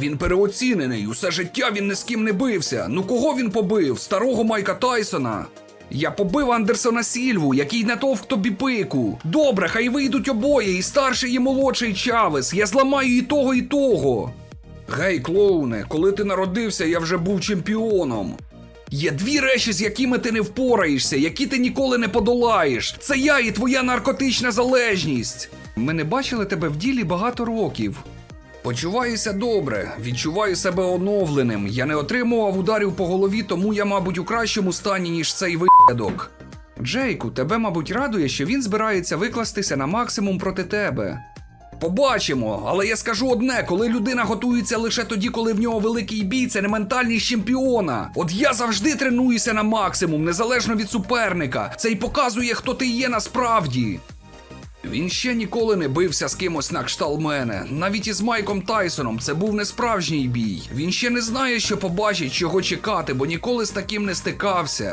Він переоцінений. Усе життя він ні з ким не бився. Ну кого він побив? Старого Майка Тайсона. Я побив Андерсона Сільву, який не товк тобі пику. Добре, хай вийдуть обоє, і старший, і молодший Чавес. Я зламаю і того, і того. Гей, клоуне, коли ти народився, я вже був чемпіоном. Є дві речі, з якими ти не впораєшся, які ти ніколи не подолаєш. Це я і твоя наркотична залежність. Ми не бачили тебе в ділі багато років. Почуваюся добре, відчуваю себе оновленим. Я не отримував ударів по голові, тому я, мабуть, у кращому стані, ніж цей виядок. Джейку, тебе, мабуть, радує, що він збирається викластися на максимум проти тебе. Побачимо, але я скажу одне: коли людина готується лише тоді, коли в нього великий бій, це не ментальність чемпіона. От я завжди тренуюся на максимум, незалежно від суперника. Це й показує, хто ти є насправді. Він ще ніколи не бився з кимось на кшталт мене. Навіть із Майком Тайсоном це був не справжній бій. Він ще не знає, що побачить, чого чекати, бо ніколи з таким не стикався.